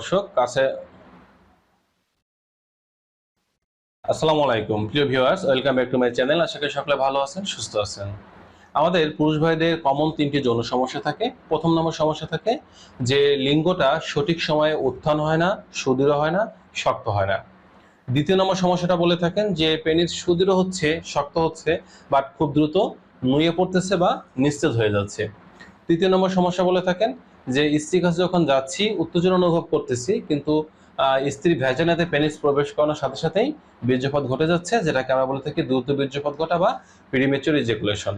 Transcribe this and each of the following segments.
দর্শক আসসালামু আলাইকুম। প্রিয় viewers welcome back to my channel আশা করি সকলে ভালো আছেন, সুস্থ আছেন। আমাদের পুরুষ ভাইদের কমন তিনটি যৌন সমস্যা থাকে। প্রথম নম্বর সমস্যা থাকে যে লিঙ্গটা সঠিক সময়ে উত্থান হয় না, সুদৃঢ় হয় না, শক্ত হয় না। দ্বিতীয় নম্বর সমস্যাটা বলে থাকেন যে পেনিস সুদৃঢ় হচ্ছে, শক্ত হচ্ছে বাট খুব দ্রুত নুয়ে পড়তেছে বা নিস্তেজ হয়ে যাচ্ছে। তৃতীয় নম্বর সমস্যা বলে থাকেন যে স্ত্রীর কাছে যখন যাচ্ছি, উত্তেজনা অনুভব করতেছি, কিন্তু স্ত্রী ভ্যাজানাতে পেনিস প্রবেশ করানোর সাথে সাথেই বীর্যপাত ঘটে যাচ্ছে যেটাকে আমরা বলে থাকি দ্রুত বীর্যপাত ঘটা বা প্রিমেচুর ইজেকুলেশন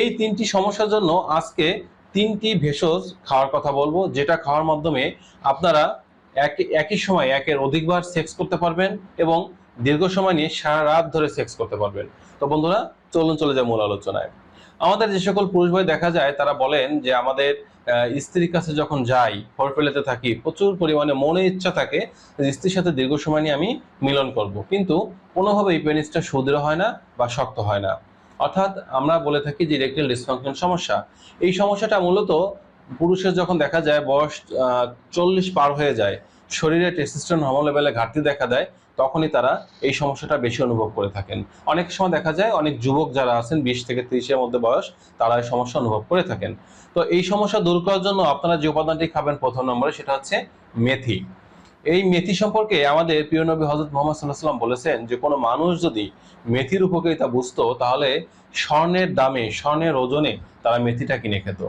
এই তিনটি সমস্যার জন্য আজকে তিনটি ভেষজ খাওয়ার কথা বলব, যেটা খাওয়ার মাধ্যমে আপনারা এক, একই সময় একের অধিকবার সেক্স করতে পারবেন এবং দীর্ঘ সময় নিয়ে সারা রাত ধরে সেক্স করতে পারবেন। তো বন্ধুরা, চলুন চলে যায় মূল আলোচনায়। আমাদের যে সকল পুরুষ ভাই দেখা যায়, তারা বলেন যে আমাদের স্ত্রীর কাছে যখন যাই ফেলেতে থাকি, প্রচুর পরিমাণে মনে ইচ্ছা থাকে স্ত্রীর সাথে দীর্ঘ সময় নিয়ে আমি মিলন করব। কিন্তু কোনোভাবে এই পেনিসটা সুদৃঢ় হয় না বা শক্ত হয় না। অর্থাৎ আমরা বলে থাকি যে ইরেকটাইল ডিসফাংশন সমস্যা। এই সমস্যাটা মূলত পুরুষের যখন দেখা যায়, বয়স চল্লিশ পার হয়ে যায়, শরীরে টেস্টোস্টেরন হরমোন লেভেলে ঘাটতি দেখা দেয়, তখনই তারা এই সমস্যাটা বেশি অনুভব করে থাকেন। অনেক সময় দেখা যায়, অনেক যুবক যারা আছেন, বিশ থেকে ত্রিশের মধ্যে বয়স, তারা এই সমস্যা অনুভব করে থাকেন। তো এই সমস্যা দূর করার জন্য আপনারা যে উপাদানটি খাবেন প্রথম নম্বরে, সেটা হচ্ছে মেথি। এই মেথি সম্পর্কে আমাদের প্রিয় নবী হজরত মোহাম্মদ সাল্লাহ সাল্লাম বলেছেন যে, কোনো মানুষ যদি মেথির উপকারিতা বুঝতো, তাহলে স্বর্ণের দামে, স্বর্ণের ওজনে তারা মেথিটা কিনে খেত।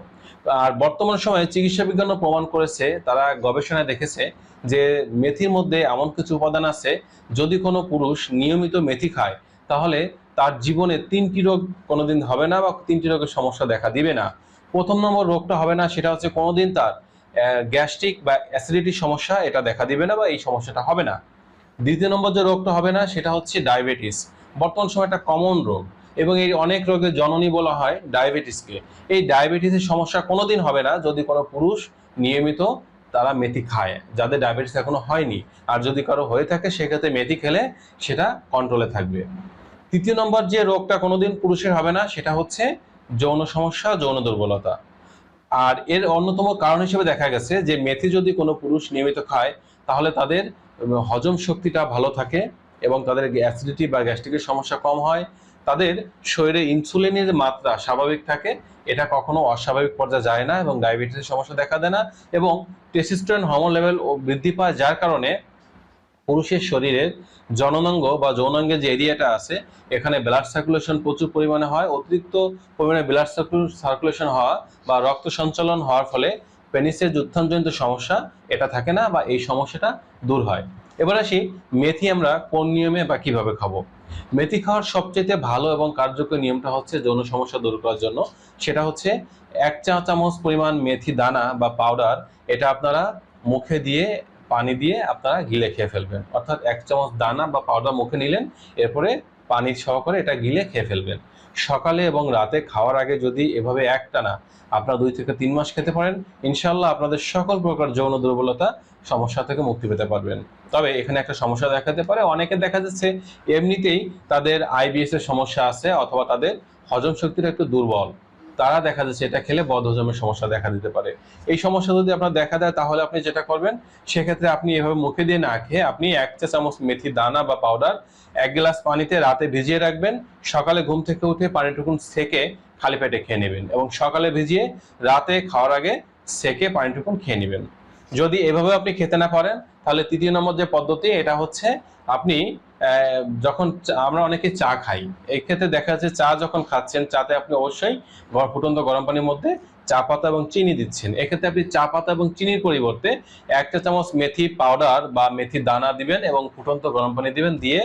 আর বর্তমান সময়ে চিকিৎসা বিজ্ঞানও প্রমাণ করেছে, তারা গবেষণায় দেখেছে যে মেথির মধ্যে এমন কিছু উপাদান আছে, যদি কোনো পুরুষ নিয়মিত মেথি খায়, তাহলে তার জীবনে তিনটি রোগ কোনোদিন হবে না বা তিনটি রোগের সমস্যা দেখা দিবে না। প্রথম নম্বর রোগটা হবে না, সেটা হচ্ছে কোনোদিন তার গ্যাস্ট্রিক বা অ্যাসিডিটির সমস্যা, এটা দেখা দিবে না বা এই সমস্যাটা হবে না। দ্বিতীয় নম্বর যে রোগটা হবে না, সেটা হচ্ছে ডায়াবেটিস। বর্তমান সময় একটা কমন রোগ। এবং এই অনেক রোগের জননী বলা হয় ডায়াবেটিসকে। এই ডায়াবেটিসের সমস্যা কোনোদিন হবে না যদি কোনো পুরুষ নিয়মিত তারা মেথি খায়, যাদের ডায়াবেটিস এখনও হয়নি। আর যদি কারও হয়ে থাকে, সেক্ষেত্রে মেথি খেলে সেটা কন্ট্রোলে থাকবে। তৃতীয় নম্বর যে রোগটা কোনোদিন পুরুষের হবে না, সেটা হচ্ছে যৌন সমস্যা, যৌন দুর্বলতা। আর এর অন্যতম কারণ হিসেবে দেখা গেছে যে মেথি যদি কোনো পুরুষ নিয়মিত খায়, তাহলে তাদের হজম শক্তিটা ভালো থাকে এবং তাদের অ্যাসিডিটি বা গ্যাস্ট্রিকের সমস্যা কম হয়। তাদের শরীরে ইনসুলিনের মাত্রা স্বাভাবিক থাকে, এটা কখনো অস্বাভাবিক পর্যায়ে যায় না এবং ডায়াবেটিসের সমস্যা দেখা দেয় না এবং টেস্টোস্টেরন হরমোন লেভেল বৃদ্ধি পায় যার কারণে পুরুষের শরীরের জননাঙ্গ বা যৌনাঙ্গে যে এরিয়াটা আছে, এখানে ব্লাড সার্কুলেশন প্রচুর পরিমাণে হয়। অতিরিক্ত পরিমাণে ব্লাড সার্কুলেশন হওয়া বা রক্ত সঞ্চালন হওয়ার ফলে পেনিসের যে সমস্যা এটা থাকে না বা এই সমস্যাটা দূর হয়। এবার আসি মেথি আমরা কোন নিয়মে বা কীভাবে খাব? মেথি খাওয়ার সবচেয়ে ভালো এবং কার্যকর নিয়মটা হচ্ছে যৌন সমস্যা দূর করার জন্য। সেটা হচ্ছে এক চা চামচ পরিমাণ মেথি দানা বা পাউডার এটা আপনারা মুখে দিয়ে, পানি দিয়ে আপনারা গিলে খেয়ে ফেলবেন। অর্থাৎ এক চামচ দানা বা পাউডার মুখে নিলেন, এরপরে পানি সহকারে এটা গিলে খেয়ে ফেলবেন। সকালে এবং রাতে খাওয়ার আগে যদি এভাবে একটানা আপনারা দুই থেকে তিন মাস খেতে পারেন ইনশাল্লাহ আপনাদের সকল প্রকার যৌন দুর্বলতা সমস্যা থেকে মুক্তি পেতে পারবেন। তবে এখানে একটা সমস্যা দেখাতে পারে, অনেকে দেখা যাচ্ছে এমনিতেই তাদের আইবিএস এর সমস্যা আছে অথবা তাদের হজম শক্তিটা একটু দুর্বল। তারা দেখা যাচ্ছে এটা খেলে বদহজমের সমস্যা দেখা দিতে পারে। এই সমস্যা যদি আপনার দেখা দেয়, তাহলে আপনি যেটা করবেন, সেক্ষেত্রে আপনি এভাবে মুখে দিয়ে না খেয়ে আপনি এক চা চামচ মেথি দানা বা পাউডার এক গ্লাস পানিতে রাতে ভিজিয়ে রাখবেন। সকালে ঘুম থেকে উঠে পানিটুকুন সেকে খালি পেটে খেয়ে নেবেন এবং সকালে ভিজিয়ে রাতে খাওয়ার আগে সেকে পানিটুকুন খেয়ে নেবেন। যদি এভাবে আপনি খেতে না পারেন, তাহলে তৃতীয় নম্বর যে পদ্ধতি, এটা হচ্ছে আপনি যখন আমরা অনেকে চা খাই এই ক্ষেত্রে দেখা যাচ্ছে চা যখন খাচ্ছেন, চাতে আপনি অবশ্যই ফুটন্ত গরম পানির মধ্যে চা পাতা এবং চিনি দিচ্ছেন। এক্ষেত্রে আপনি চা পাতা এবং চিনির পরিবর্তে একটা চামচ মেথি পাউডার বা মেথি দানা দিবেন এবং ফুটন্ত গরম পানি দিবেন, দিয়ে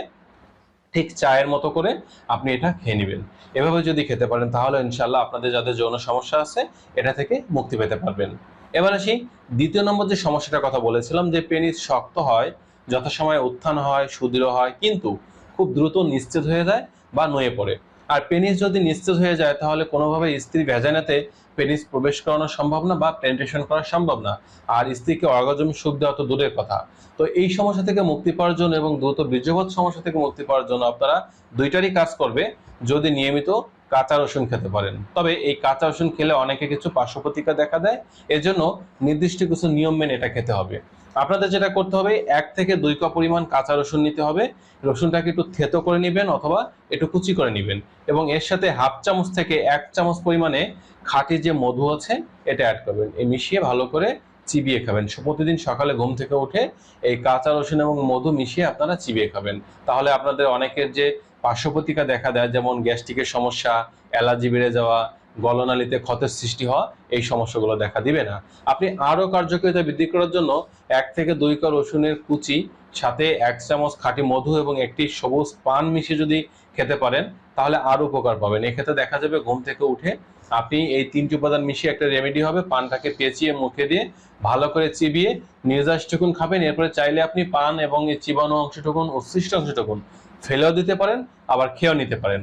ঠিক চায়ের মতো করে আপনি এটা খেয়ে নেবেন। এভাবে যদি খেতে পারেন, তাহলে ইনশাল্লাহ আপনাদের যাদের যৌন সমস্যা আছে, এটা থেকে মুক্তি পেতে পারবেন। এবার আসি, দ্বিতীয় নম্বর যে সমস্যাটার কথা বলেছিলাম, যে পেনিস শক্ত হয় যথাসময়ে উত্থান হয়, সুদৃঢ় হয়, কিন্তু খুব দ্রুত নিশ্চিত হয়ে যায় বা নয়ে পড়ে। আর পেনিস যদি নিশ্চিত হয়ে যায়, তাহলে কোনোভাবে স্ত্রী ভেজানাতে পেনিস প্রবেশ করানো সম্ভব না বা পেন্টেশন করা সম্ভব না। আর স্ত্রীকে অর্গাজম সুখ দেওয়া তো দূরের কথা। তো এই সমস্যা থেকে মুক্তি পাওয়ার জন্য এবং দ্রুত বীর্যপাত সমস্যা থেকে মুক্তি পাওয়ার জন্য আপনারা দুইটারই কাজ করবে। যদি নিয়মিত কাঁচা রসুন খেতে পারেন। তবে এই কাঁচা রসুন খেলে অনেকে কিছু পার্শ্ব প্রতিক্রিয়া দেখা দেয়, এজন্য নির্দিষ্ট কিছু নিয়ম মেনে এটা খেতে হবে। আপনাদের যেটা করতে হবে, এক থেকে দুই কাপ পরিমাণ কাঁচা রসুন নিতে হবে। রসুনটাকে একটু থেতো করে নেবেন অথবা একটু কুচি করে নেবেন এবং এর সাথে হাফ চামচ থেকে এক চামচ পরিমাণে খাঁটি যে মধু আছে, এটা অ্যাড করবেন। এই মিশিয়ে ভালো করে চিবিয়ে খাবেন। প্রতিদিন সকালে ঘুম থেকে উঠে এই কাঁচা রসুন এবং মধু মিশিয়ে আপনারা চিবিয়ে খাবেন। তাহলে আপনাদের অনেকের যে পার্শ্বপ্রতিকা দেখা দেয়, যেমন গ্যাস্ট্রিকের সমস্যা, অ্যালার্জি বেড়ে যাওয়া, গলনালীতে ক্ষতের সৃষ্টি হওয়া, এই সমস্যাগুলো দেখা দিবে না। আপনি আরও কার্যকারিতা বৃদ্ধি করার জন্য এক থেকে দুই কা রসুনের কুচি, সাথে এক চামচ খাঁটি মধু এবং একটি সবুজ পান মিশিয়ে যদি খেতে পারেন, তাহলে আরও উপকার পাবেন। এক্ষেত্রে দেখা যাবে ঘুম থেকে উঠে আপনি এই তিনটি উপাদান মিশিয়ে একটা রেমেডি হবে, পানটাকে পেঁচিয়ে মুখে দিয়ে ভালো করে চিবিয়ে নির্যাসটুকুন খাবেন। এরপরে চাইলে আপনি পান এবং এই চিবানো অংশটুকুন উচ্ছিষ্ট অংশটুকুন ফেলেও দিতে পারেন, আবার খেয়েও নিতে পারেন।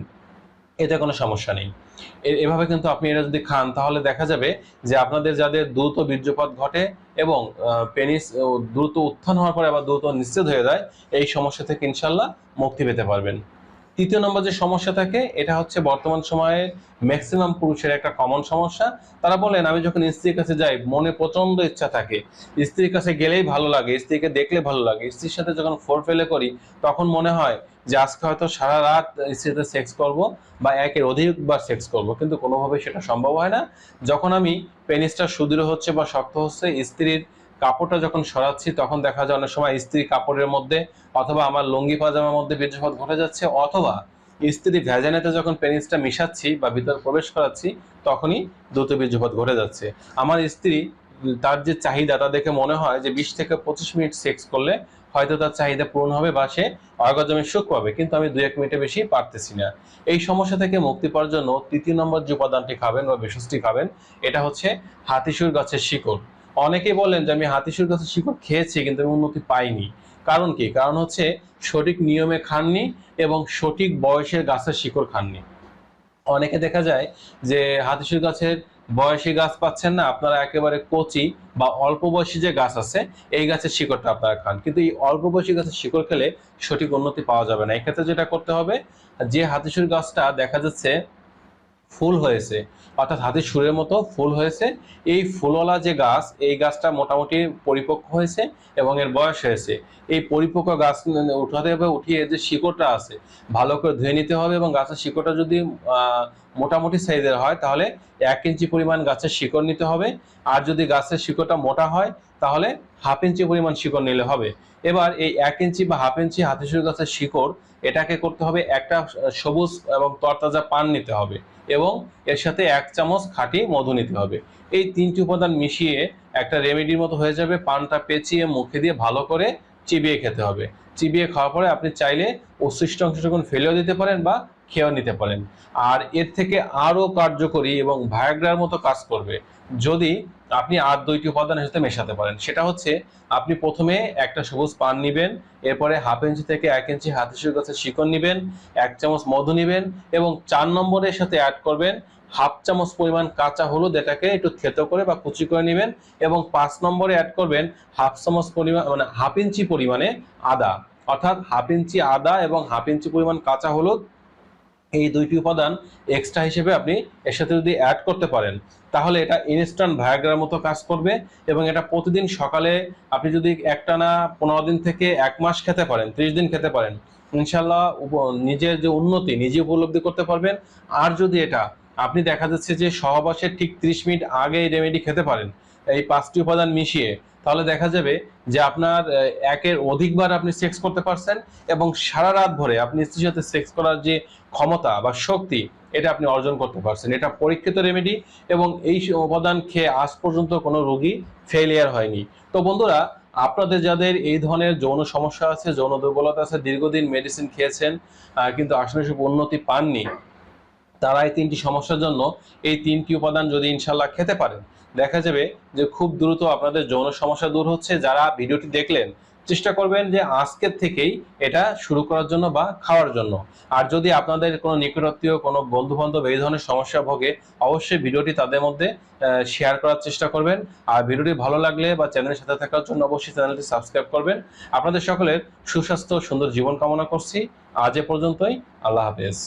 এতে কোনো সমস্যা নেই। এভাবে কিন্তু আপনি এটা যদি খান, তাহলে দেখা যাবে যে আপনাদের যাদের দ্রুত বীর্যপাত ঘটে এবং পেনিস দ্রুত উত্থান হওয়ার পরে আবার দ্রুত নিশ্চিত হয়ে যায়, এই সমস্যা থেকে ইনশাল্লাহ মুক্তি পেতে পারবেন। তৃতীয় নম্বর যে সমস্যা থাকে, এটা হচ্ছে বর্তমান সময়ে ম্যাক্সিমাম পুরুষের একটা কমন সমস্যা। তারা বলেন, আমি যখন স্ত্রীর কাছে যাই, মনে প্রচণ্ড ইচ্ছা থাকে। স্ত্রীর কাছে গেলেই ভালো লাগে, স্ত্রীকে দেখলে ভালো লাগে। স্ত্রীর সাথে যখন ফোর ফেলে করি, তখন মনে হয় যে আজকে হয়তো সারা রাত স্ত্রীতে সেক্স করব বা একের অধিকবার সেক্স করব, কিন্তু কোনোভাবে সেটা সম্ভব হয় না। যখন আমি পেনিসটা সুদৃঢ় হচ্ছে বা শক্ত হচ্ছে, স্ত্রীর কাপড়টা যখন সরাচ্ছি, তখন দেখা যায় অনেক সময় স্ত্রী কাপড়ের মধ্যে অথবা আমার লুঙ্গি পাজামার মধ্যে বীর্যপাত ঘটে যাচ্ছে, অথবা স্ত্রী ভ্যাজানাতে যখন পেনিসটা মিশাচ্ছি বা ভিতরে প্রবেশ করাচ্ছি, তখনই দ্রুত বীর্যপাত ঘটে যাচ্ছে। আমার স্ত্রী তার যে চাহিদা, তা দেখে মনে হয় যে বিশ থেকে পঁচিশ মিনিট সেক্স করলে হয়তো তার চাহিদা পূরণ হবে বা সে অর্গাজমে সুখ পাবে, কিন্তু আমি দুই এক মিনিটে বেশি পারতেছি না। এই সমস্যা থেকে মুক্তি পাওয়ার জন্য তৃতীয় নম্বর যে উপাদানটি খাবেন বা বিশ্বস্তি খাবেন, এটা হচ্ছে হাতিসুর গাছের শিকড়। অনেকেই বলেন যে আমি হাতিসুর গাছের শিকড় খেয়েছি, কিন্তু আমি উন্নতি পাইনি। কারণ কি? কারণ হচ্ছে সঠিক নিয়মে খাননি এবং সঠিক বয়সের গাছের শিকড় খাননি। অনেকে দেখা যায় যে হাতিসুর গাছের বয়সী গাছ পাচ্ছেন না, আপনারা একেবারে কচি বা অল্প বয়সী যে গাছ আছে, এই গাছের শিকড়টা আপনারা খান। কিন্তু এই অল্প বয়সী গাছের শিকড় খেলে সঠিক উন্নতি পাওয়া যাবে না। এক্ষেত্রে যেটা করতে হবে, যে হাতিসুর গাছটা দেখা যাচ্ছে ফুল হয়েছে। অর্থাৎ হাতির সুরের মতো ফুল হয়েছে। এই ফুলওয়ালা যে গাছ, এই গাছটা মোটামুটি পরিপক্ক হয়েছে এবং এর বয়স হয়েছে। এই পরিপক্ক গাছ উঠাতে হবে, উঠিয়ে যে শিকড়টা আছে, ভালো করে ধুয়ে নিতে হবে এবং গাছের শিকড়টা যদি মোটামুটি সাইজের হয়, তাহলে এক ইঞ্চি পরিমাণ গাছের শিকড় নিতে হবে। আর যদি গাছের শিকড়টা মোটা হয়, তাহলে হাফ ইঞ্চি পরিমাণ শিকড় নিলে হবে। এবার এই এক ইঞ্চি বা হাফ ইঞ্চি হাতিসুর গাছের শিকড়, এটাকে করতে হবে একটা সবুজ এবং তরতাজা পান নিতে হবে। এবং এর সাথে এক চামচ খাঁটি মধু নিতে হবে। এই তিনটি উপাদান মিশিয়ে একটা রেমেডির মতো হয়ে যাবে। পানটা পেঁচিয়ে মুখে দিয়ে ভালো করে চিবিয়ে খেতে হবে। চিবিয়ে খাওয়ার পরে আপনি চাইলে উচ্ছিষ্ট অংশটুকুন ফেলেও দিতে পারেন বা খেয়েও নিতে পারেন। আর এর থেকে আরও কার্যকরী এবং ভায়াগ্রার মতো কাজ করবে যদি আপনি আর দুইটি উপাদানের সাথে মেশাতে পারেন। সেটা হচ্ছে, আপনি প্রথমে একটা সবুজ পান নিবেন, এরপরে হাফ ইঞ্চি থেকে এক ইঞ্চি হাতিসুর গাছের শিকড় নিবেন, এক চামচ মধু নিবেন এবং চার নম্বরের সাথে অ্যাড করবেন হাফ চামচ পরিমাণ কাঁচা হলুদ, এটাকে একটু থেতো করে বা কুচি করে নেবেন এবং পাঁচ নম্বরে অ্যাড করবেন হাফ চামচ পরিমাণ মানে হাফ ইঞ্চি পরিমাণে আদা। অর্থাৎ হাফ ইঞ্চি আদা এবং হাফ ইঞ্চি পরিমাণ কাঁচা হলুদ এই দুইটি উপাদান এক্সট্রা হিসেবে আপনি এর সাথে যদি অ্যাড করতে পারেন, তাহলে এটা ইনস্ট্যান্ট ভায়াগ্রার মতো কাজ করবে এবং এটা প্রতিদিন সকালে আপনি যদি একটানা পনেরো দিন থেকে এক মাস খেতে পারেন, ত্রিশ দিন খেতে পারেন ইনশাল্লাহ নিজের যে উন্নতি নিজে উপলব্ধি করতে পারবেন। আর যদি এটা আপনি দেখা যাচ্ছে যে সহবাসের ঠিক ত্রিশ মিনিট আগে এই রেমেডি খেতে পারেন এই পাঁচটি উপাদান মিশিয়ে, তাহলে দেখা যাবে যে আপনার একের অধিকবার আপনি সেক্স করতে পারছেন এবং সারা রাত ভরে আপনি স্ত্রীর সাথে সেক্স করার যে ক্ষমতা বা শক্তি, এটা আপনি অর্জন করতে পারছেন। এটা পরীক্ষিত রেমেডি এবং এই উপাদান খেয়ে আজ পর্যন্ত কোনো রোগী ফেলিয়ার হয়নি। তো বন্ধুরা, আপনাদের যাদের এই ধরনের যৌন সমস্যা আছে, যৌন দুর্বলতা আছে, দীর্ঘদিন মেডিসিন খেয়েছেন কিন্তু আসলে সব উন্নতি পাননি তারা এই তিনটি সমস্যার জন্য এই তিনটি উপাদান যদি ইনশাল্লাহ খেতে পারেন। দেখা যাবে যে খুব দ্রুত আপনাদের যৌন সমস্যা দূর হচ্ছে। যারা ভিডিওটি দেখলেন, চেষ্টা করবেন যে আজকের থেকেই এটা শুরু করার জন্য বা খাওয়ার জন্য। আর যদি আপনাদের কোনো নিকটাত্মীয় কোনো বন্ধু বান্ধব এই ধরনের সমস্যা ভোগে, অবশ্যই ভিডিওটি তাদের মধ্যে শেয়ার করার চেষ্টা করবেন। আর ভিডিওটি ভালো লাগলে বা চ্যানেলের সাথে থাকার জন্য অবশ্যই চ্যানেলটি সাবস্ক্রাইব করবেন। আপনাদের সকলের সুস্বাস্থ্য, সুন্দর জীবন কামনা করছি। আজ এ পর্যন্তই। আল্লাহ হাফেজ।